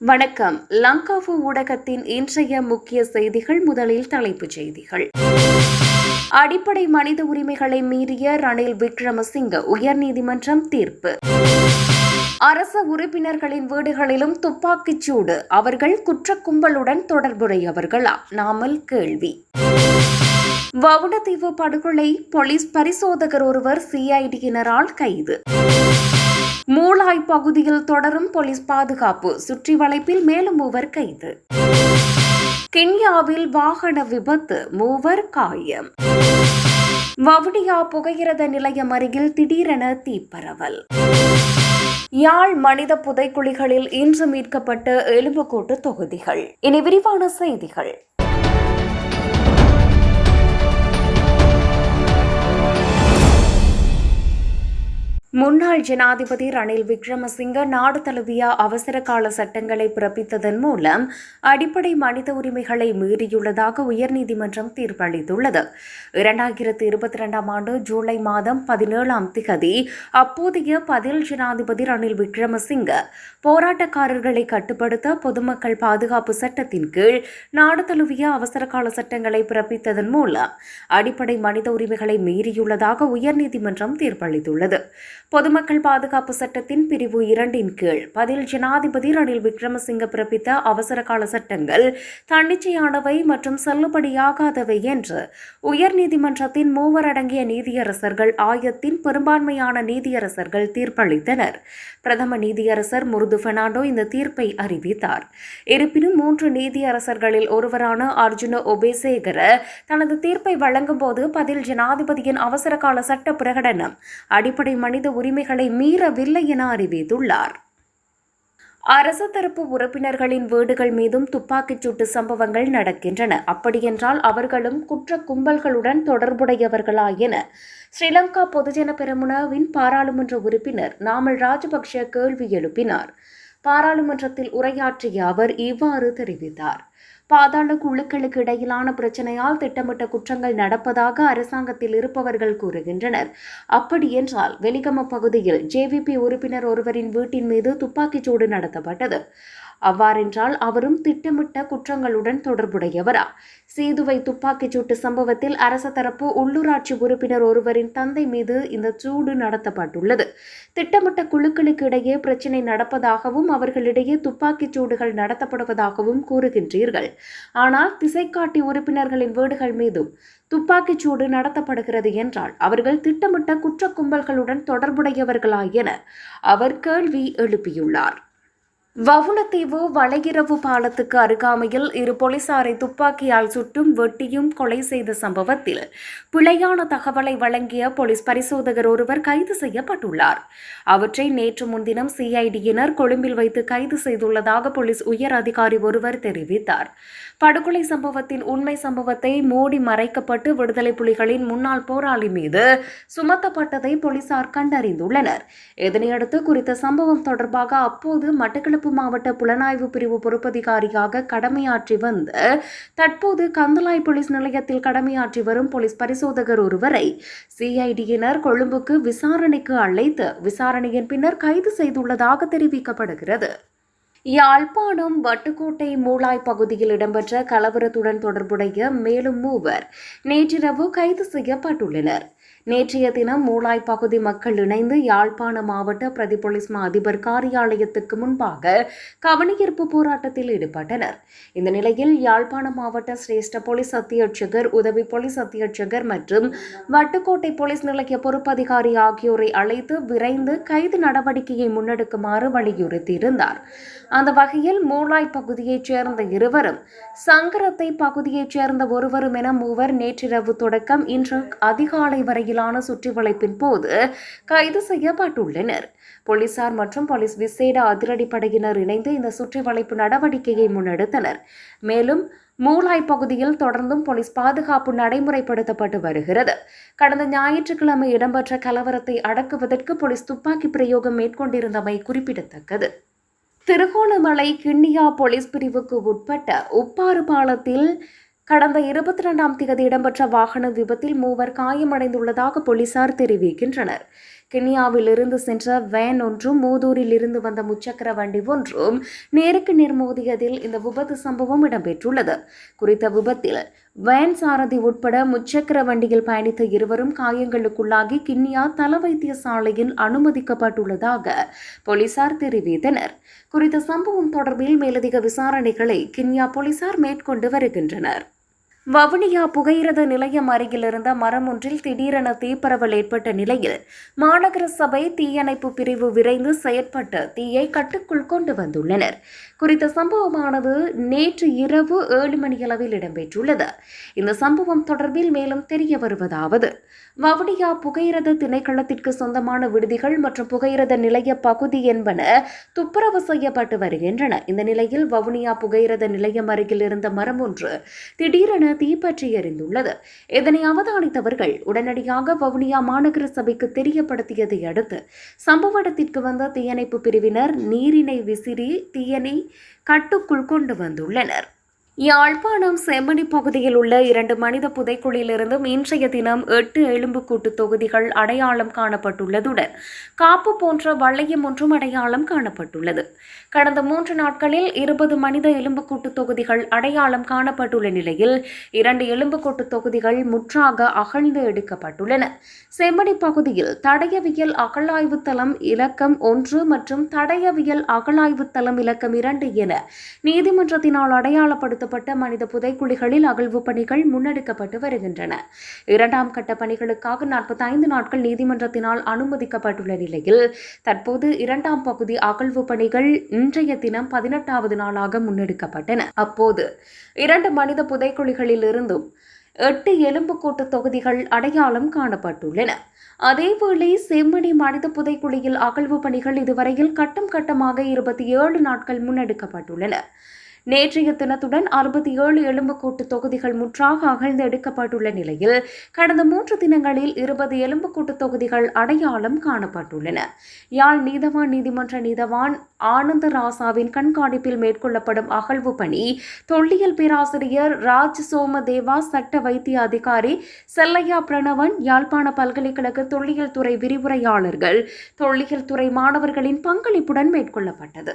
வணக்கம். லங்காவு ஊடகத்தின் இன்றைய முக்கிய செய்திகள் முதலில் தலைப்புச் செய்திகள். அடிப்படை மனித உரிமைகளை மீறிய ரணில் விக்ரமசிங்க உயர்நீதிமன்றம் தீர்ப்பு. அரச உறுப்பினர்களின் வீடுகளிலும் துப்பாக்கிச் சூடு. அவர்கள் குற்ற கும்பலுடன் தொடர்புடையவர்களா? நாமல் கேள்வி. வவுனதீவு படுகொலை. போலீஸ் பரிசோதகர் ஒருவர் சிஐடியினரால் கைது. மூளாய் பகுதியில் தொடரும் போலீஸ் பாதுகாப்பு. சுற்றி வளைப்பில் மேலும் மூவர் கைது. கென்யாவில் வாகன விபத்து மூவர் காயம். வவுனியா புகையிரத நிலையம் அருகில் திடீரென தீப்பரவல். யாழ் மனித புதைக்குழிகளில் இன்று மீட்கப்பட்ட எலும்புக்கூட்டு தொகுதிகள். இனி விரிவான செய்திகள். முன்னாள் ஜனாதிபதி ரணில் விக்ரமசிங்க நாடு தழுவிய அவசர கால சட்டங்களை பிறப்பித்ததன் மூலம் அடிப்படை மனித உரிமைகளை மீறியுள்ளதாக உயர்நீதிமன்றம் தீர்ப்பளித்துள்ளது. இரண்டாயிரத்தி இருபத்தி இரண்டாம் ஆண்டு ஜூலை மாதம் பதினேழாம் திகதி அப்போதைய பதில் ஜனாதிபதி ரணில் விக்ரமசிங்க போராட்டக்காரர்களை கட்டுப்படுத்த பொதுமக்கள் பாதுகாப்பு சட்டத்தின் கீழ் நாடு தழுவிய அவசர கால சட்டங்களை பிறப்பித்ததன் மூலம் அடிப்படை மனித உரிமைகளை மீறியுள்ளதாக உயர்நீதிமன்றம் தீர்ப்பளித்துள்ளது. பொதுமக்கள் பாதுகாப்பு சட்டத்தின் பிரிவு இரண்டின் கீழ் பதில் ஜனாதிபதி ரணில் விக்ரமசிங்க பிறப்பித்த அவசர கால சட்டங்கள் தன்னிச்சையானவை மற்றும் செல்லுபடியாகாதவை என்று உயர்நீதிமன்றத்தின் மூவர் அடங்கிய நீதியரசர்கள் ஆயத்தின் பெரும்பான்மையான நீதியரசர்கள் தீர்ப்பளித்தனர். பிரதம நீதியரசர் முருது பெர்னாண்டோ இந்த தீர்ப்பை அறிவித்தார். இருப்பினும் மூன்று நீதியரசர்களில் ஒருவரான அர்ஜுன ஒபேசேகர தனது தீர்ப்பை வழங்கும்போது பதில் ஜனாதிபதியின் அவசர கால சட்ட பிரகடனம் அடிப்படை மனித உரிமைகளை மீறவில்லை என அறிவித்துள்ளார். அரசு தரப்பு உறுப்பினர்களின் வீடுகள் மீதும் துப்பாக்கிச் சூட்டு சம்பவங்கள் நடக்கின்றன. அப்படியென்றால் அவர்களும் குற்ற கும்பல்களுடன் தொடர்புடையவர்களா என ஸ்ரீலங்கா பொதுஜன பெரமுனவின் பாராளுமன்ற உறுப்பினர் நாமல் ராஜபக்ஷ கேள்வி எழுப்பினார். பாராளுமன்றத்தில் உரையாற்றிய அவர் இவ்வாறு தெரிவித்தார். பாதாள குழுக்களுக்கு இடையிலான பிரச்சனையால் திட்டமிட்ட குற்றங்கள் நடப்பதாக அரசாங்கத்தில் இருப்பவர்கள் கூறுகின்றனர். அப்படியென்றால் வெலிகம பகுதியில் ஜேவிபி உறுப்பினர் ஒருவரின் வீட்டின் மீது துப்பாக்கிச்சூடு நடத்தப்பட்டது. அவ்வாறென்றால் அவரும் திட்டமிட்ட குற்றங்களுடன் தொடர்புடையவரா? சேதுவை துப்பாக்கிச் சூட்டு சம்பவத்தில் அரச தரப்பு உள்ளூராட்சி உறுப்பினர் ஒருவரின் தந்தை மீது இந்த சூடு நடத்தப்பட்டுள்ளது. திட்டமிட்ட குழுக்களுக்கு இடையே பிரச்சினை நடப்பதாகவும் அவர்களிடையே துப்பாக்கிச் சூடுகள் நடத்தப்படுவதாகவும் கூறுகின்றீர்கள். ஆனால் திசைக்காட்டி உறுப்பினர்களின் வீடுகள் மீதும் துப்பாக்கிச் சூடு நடத்தப்படுகிறது என்றால் அவர்கள் திட்டமிட்ட குற்ற கும்பல்களுடன் தொடர்புடையவர்களா என அவர் கேள்வி எழுப்பியுள்ளார். வவுணத்தீவு வளையிரவு பாலத்துக்கு அருகாமையில் இரு போலீசாரை துப்பாக்கியால் சுட்டும் வெட்டியும் கொலை செய்த சம்பவத்தில் பிழையான தகவலை வழங்கிய போலீஸ் பரிசோதகர் ஒருவர் கைது செய்யப்பட்டுள்ளார். அவற்றை நேற்று முன்தினம் சிஐடியினர் கொழும்பில் வைத்து கைது செய்துள்ளதாக போலீஸ் உயர் அதிகாரி ஒருவர் தெரிவித்தார். படுகொலை சம்பவத்தின் உண்மை சம்பவத்தை மூடி மறைக்கப்பட்டு விடுதலை புலிகளின் முன்னாள் போராளி மீது சுமத்தப்பட்டதை போலீசார் கண்டறிந்துள்ளனர். இதனையடுத்து குறித்த சம்பவம் தொடர்பாக அப்போது மட்டக்களப்பு மாவட்ட புலனாய்வு பிரிவு பொறுப்பதிகாரியாக கடமையாற்றி வந்த தற்போது கந்தலாய் போலீஸ் நிலையத்தில் கடமையாற்றி வரும் போலீஸ் பரிசோதகர் ஒருவரை சிஐடியினர் கொழும்புக்கு விசாரணைக்கு அழைத்து விசாரணையின் பின்னர் கைது செய்துள்ளதாக தெரிவிக்கப்படுகிறது. யாழ்ப்பாணம் வட்டுக்கோட்டை மூளாய் பகுதியில் இடம்பெற்ற கலவரத்துடன் தொடர்புடைய மேலும் மூவர் நேற்றிரவு கைது செய்யப்பட்டுள்ளனர். நேற்றைய தினம் மூளாய் பகுதி மக்கள் இணைந்து யாழ்ப்பாண மாவட்ட பிரதி போலீஸ் மா அதிபர் காரியாலயத்துக்கு முன்பாக கவனஈர்ப்பு போராட்டத்தில் ஈடுபட்டனர். இந்த நிலையில் யாழ்ப்பாண மாவட்ட சிரேஷ்ட போலீஸ் அத்தியட்சகர் உதவி போலீஸ் அத்தியட்சகர் மற்றும் வட்டுக்கோட்டை போலீஸ் நிலைய பொறுப்பதிகாரி ஆகியோரை அழைத்து விரைந்து கைது நடவடிக்கையை முன்னெடுக்குமாறு வலியுறுத்தியிருந்தார். அந்த வகையில் மூளாய் பகுதியைச் சேர்ந்த இருவரும் சங்கரத்தை பகுதியைச் சேர்ந்த ஒருவரும் என மூவர் நேற்றிரவு தொடக்கம் இன்று அதிகாலை வரையில் வரையிலான சுற்றி வளைப்பின் போது கைது செய்யப்பட்டுள்ளனர். போலீசார் மற்றும் போலீஸ் விசேட அதிரடிப்படையினர் இணைந்து இந்த சுற்றி வளைப்பு நடவடிக்கையை முன்னெடுத்தனர். மேலும் மூலாய் பகுதியில் தொடர்ந்தும் போலீஸ் பாதுகாப்பு நடைமுறைப்படுத்தப்பட்டு வருகிறது. கடந்த ஞாயிற்றுக்கிழமை இடம்பெற்ற கலவரத்தை அடக்குவதற்கு போலீஸ் துப்பாக்கி பிரயோகம் மேற்கொண்டிருந்தமை குறிப்பிடத்தக்கது. திருகோணமலை கிண்ணியா போலீஸ் பிரிவுக்கு உட்பட்ட உப்பாறு பாலத்தில் கடந்த இருபத்தி ரெண்டாம் தேதி இடம்பெற்ற வாகன விபத்தில் மூவர் காயமடைந்துள்ளதாக போலீசார் தெரிவிக்கின்றனர். கென்யாவில் இருந்து சென்ற வேன் ஒன்றும் மூதூரில் இருந்து வந்த முச்சக்கர வண்டி ஒன்றும் நேருக்கு நேர் மோதியதில் இந்த விபத்து சம்பவம் இடம்பெற்றுள்ளது. குறித்த விபத்தில் வேன் சாரதி உட்பட முச்சக்கர வண்டியில் பயணித்த இருவரும் காயங்களுக்குள்ளாகி கிண்ணியா தல வைத்தியசாலையில் அனுமதிக்கப்பட்டுள்ளதாக போலீசார் தெரிவித்தனர். குறித்த சம்பவம் தொடர்பில் மேலதிக விசாரணைகளை கிண்ணியா போலீசார் மேற்கொண்டு வருகின்றனர். வவுனியா புகையிரத நிலையம் அருகில் இருந்த மரம் ஒன்றில் திடீரென தீப்பரவல் ஏற்பட்ட நிலையில் மாநகர சபை தீயணைப்பு பிரிவு விரைந்து செயற்பட்டு தீயை கட்டுக்குள் கொண்டு வந்துள்ளனர். குறித்த சம்பவமானது நேற்று இரவு ஏழு மணியளவில் இடம்பெற்றுள்ளது. இந்த சம்பவம் தொடர்பில் மேலும் தெரிய வருவதாவது. வவுனியா புகையிரத திணைக்களத்திற்கு சொந்தமான விடுதிகள் மற்றும் புகையிரத நிலைய பகுதி என்பன துப்புரவு செய்யப்பட்டு வருகின்றன. இந்த நிலையில் வவுனியா புகையிரத நிலையம் அருகில் இருந்த மரம் ஒன்று திடீரென தீப்பற்றி எரிந்துள்ளது. இதனை அவதானித்தவர்கள் உடனடியாக வவுனியா மாநகர சபைக்கு தெரியப்படுத்தியதை அடுத்து சம்பவ இடத்திற்கு வந்த தீயணைப்பு பிரிவினர் நீரினை விசிறி தீயணை கட்டுக்குள் கொண்டு வந்துள்ளனர். யாழ்ப்பாணம் செம்மணி பகுதியில் உள்ள இரண்டு மனித புதைக்குழியிலிருந்தும் இன்றைய தினம் எட்டு எலும்புக்கூட்டு தொகுதிகள் அடையாளம் காணப்பட்டுள்ளதுடன் காப்பு போன்ற வளையம் ஒன்றும் அடையாளம் காணப்பட்டுள்ளது. கடந்த மூன்று நாட்களில் இருபது மனித எலும்புக்கூட்டு தொகுதிகள் அடையாளம் காணப்பட்டுள்ள நிலையில் இரண்டு எலும்புக்கூட்டு தொகுதிகள் முற்றாக அகழ்ந்து எடுக்கப்பட்டுள்ளன. செம்மணி பகுதியில் தடயவியல் அகழாய்வு தளம் இலக்கம் ஒன்று மற்றும் தடயவியல் அகழாய்வு தளம் இலக்கம் இரண்டு என நீதிமன்றத்தினால் அடையாளப்படுத்தப்பட்ட மனித புதைக்குழிகளில் அகழ்வு பணிகள் முன்னெடுக்கப்பட்டு வருகின்றன. இரண்டாம் கட்ட பணிகளுக்காக நாற்பத்தைந்து நாட்கள் நீதிமன்றத்தினால் அனுமதிக்கப்பட்டுள்ள நிலையில் தற்போது இரண்டாம் பகுதி அகழ்வு பணிகள் இன்றைய தினம் பதினெட்டாவது நாளாக முன்னெடுக்கப்பட்டன. அப்போது இரண்டு மனித புதைக்குழிகளில் இருந்தும் எட்டு எலும்புக்கூட்டு தொகுதிகள் அடையாளம் காணப்பட்டுள்ளன. அதேவேளை செம்மணி மனித புதைக்குழியில் அகழ்வு பணிகள் இதுவரையில் கட்டம் கட்டமாக இருபத்தி ஏழு நாட்கள் முன்னெடுக்கப்பட்டுள்ளன. நேற்றைய தினத்துடன் அறுபத்தி ஏழு எலும்புக்கூட்டு தொகுதிகள் முற்றாக அகழ்ந்து எடுக்கப்பட்டுள்ள நிலையில் கடந்த மூன்று தினங்களில் இருபது எலும்புக்கூட்டு தொகுதிகள் அடையாளம் காணப்பட்டுள்ளன. யாழ் நீதவான் நீதிமன்ற நீதவான் ஆனந்த ராசாவின் கண்காணிப்பில் மேற்கொள்ளப்படும் அகழ்வு பணி தொல்லியல் பேராசிரியர் ராஜ் சோமதேவா சட்ட வைத்திய அதிகாரி செல்லையா பிரணவன் யாழ்ப்பாண பல்கலைக்கழக தொல்லியல் துறை விரிவுரையாளர்கள் தொல்லியல் துறை மாணவர்களின் பங்களிப்புடன் மேற்கொள்ளப்பட்டது.